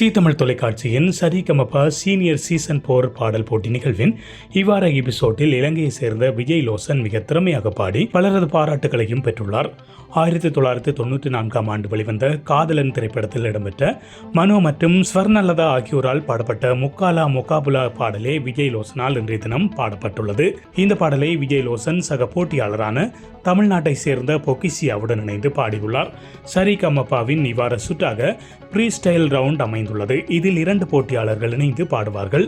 G Tamil தொலைக்காட்சியின் Sa Re Ga Ma Pa senior season போர் பாடல் போட்டி நிகழ்வின் இவ்வார எபிசோட்டில் இலங்கையை சேர்ந்த விஜய் லோசன் மிக திறமையாக பாடி பலரது பாராட்டுகளையும் பெற்றுள்ளார். ஆயிரத்தி தொள்ளாயிரத்தி தொண்ணூற்றி நான்காம் ஆண்டு வெளிவந்த காதலன் திரைப்படத்தில் இடம்பெற்ற மனோ மற்றும் ஸ்வர்ணலதா ஆகியோரால் பாடப்பட்ட முக்காலா முகாபுலா பாடலே விஜய் லோசனால் இன்றைய தினம் பாடப்பட்டுள்ளது. இந்த பாடலை விஜய் லோசன் சக போட்டியாளரான தமிழ்நாட்டை சேர்ந்த பொக்கிசியாவுடன் இணைந்து பாடியுள்ளார். சரி கம்மப்பாவின் இவ்வாறு சுற்றாக ப்ரீ ஸ்டைல் ரவுண்ட் அமைந்துள்ளது இதில் இரண்டு போட்டியாளர்கள் இணைந்து பாடுவார்கள்.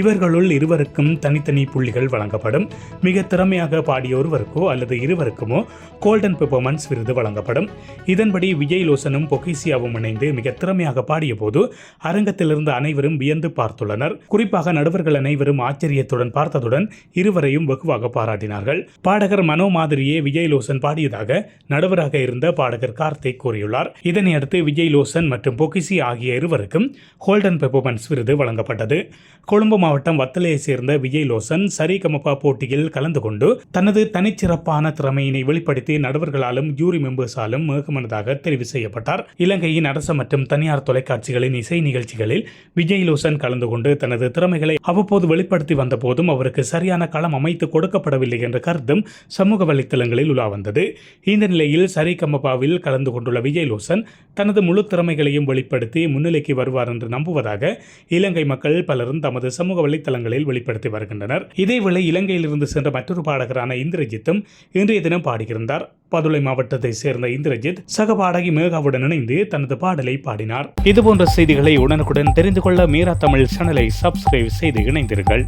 இவர்களுள் இருவருக்கும் தனித்தனி புள்ளிகள் வழங்கப்படும். மிக திறமையாக பாடிய ஒருவருக்கோ அல்லது இருவருக்குமோ கோல்டன் பெர்ஃபார்மன்ஸ் விருது வழங்கப்படும். இதன்படி விஜய் லோசனும் பொக்கிசியாவும் இணைந்து மிக திறமையாக பாடிய போது அரங்கத்திலிருந்து அனைவரும் வியந்து பார்த்துள்ளனர். குறிப்பாக நடுவர்கள் அனைவரும் ஆச்சரியத்துடன் பார்த்ததுடன் இருவரையும் வெகுவாக பாராட்டினார்கள். பாடகர் மனோ மாதிரியே விஜய் லோசன் பாடியதாக நடுவராக இருந்த பாடகர் கார்த்திக் கூறியுள்ளார். இதனை அடுத்து விஜய் லோசன் மற்றும் பொக்கிசி ஆகிய இருவருக்கும் ஹோல்டன் பெப்பமன்ஸ் விருது வழங்கப்பட்டது. கொழும்பு மாவட்டம் வத்தலையை சேர்ந்த விஜய் லோசன் சரிகமபா போட்டியில் கலந்து கொண்டு தனது தனிச்சிறப்பான திறமையினை வெளிப்படுத்தி நடுவர்களாலும் ஜூரி மெம்பர்ஸாலும் மேகமனதாக தெரிவு செய்யப்பட்டார். இலங்கையின் அரசு மற்றும் தனியார் தொலைக்காட்சிகளின் இசை நிகழ்ச்சிகளில் விஜய் லோசன் கலந்து கொண்டு தனது திறமைகளை அவ்வப்போது வெளிப்படுத்தி வந்த போதும் அவருக்கு சரியான களம் அமைத்து கொடுக்கப்படவில்லை என்ற கருத்தும் சமூக வலைத்தளங்களில் உலா வந்தது. இந்த நிலையில் சரிகமபாவில் கலந்து கொண்டுள்ள விஜய் லோசன் தனது முழு திறமைகளையும் வெளிப்படுத்தி முன்னிலைக்கு வருவது வருவார் என்று நம்புவதாக இலங்கை மக்கள் பலரும் தமது சமூக வலைத்தளங்களில் வெளிப்படுத்தி வருகின்றனர். இதேவேளை இலங்கையிலிருந்து சென்ற மற்றொரு பாடகரான இந்திரஜித்தும் இன்றைய தினம் பாடியிருந்தார். பதுளை மாவட்டத்தை சேர்ந்த இந்திரஜித் சக பாடகி மேகாவுடன் இணைந்து தனது பாடலை பாடினார். இதுபோன்ற செய்திகளை உடனுக்குடன் தெரிந்து கொள்ள மீரா தமிழ் சேனலை சப்ஸ்கிரைப் செய்து இணைந்தீர்கள்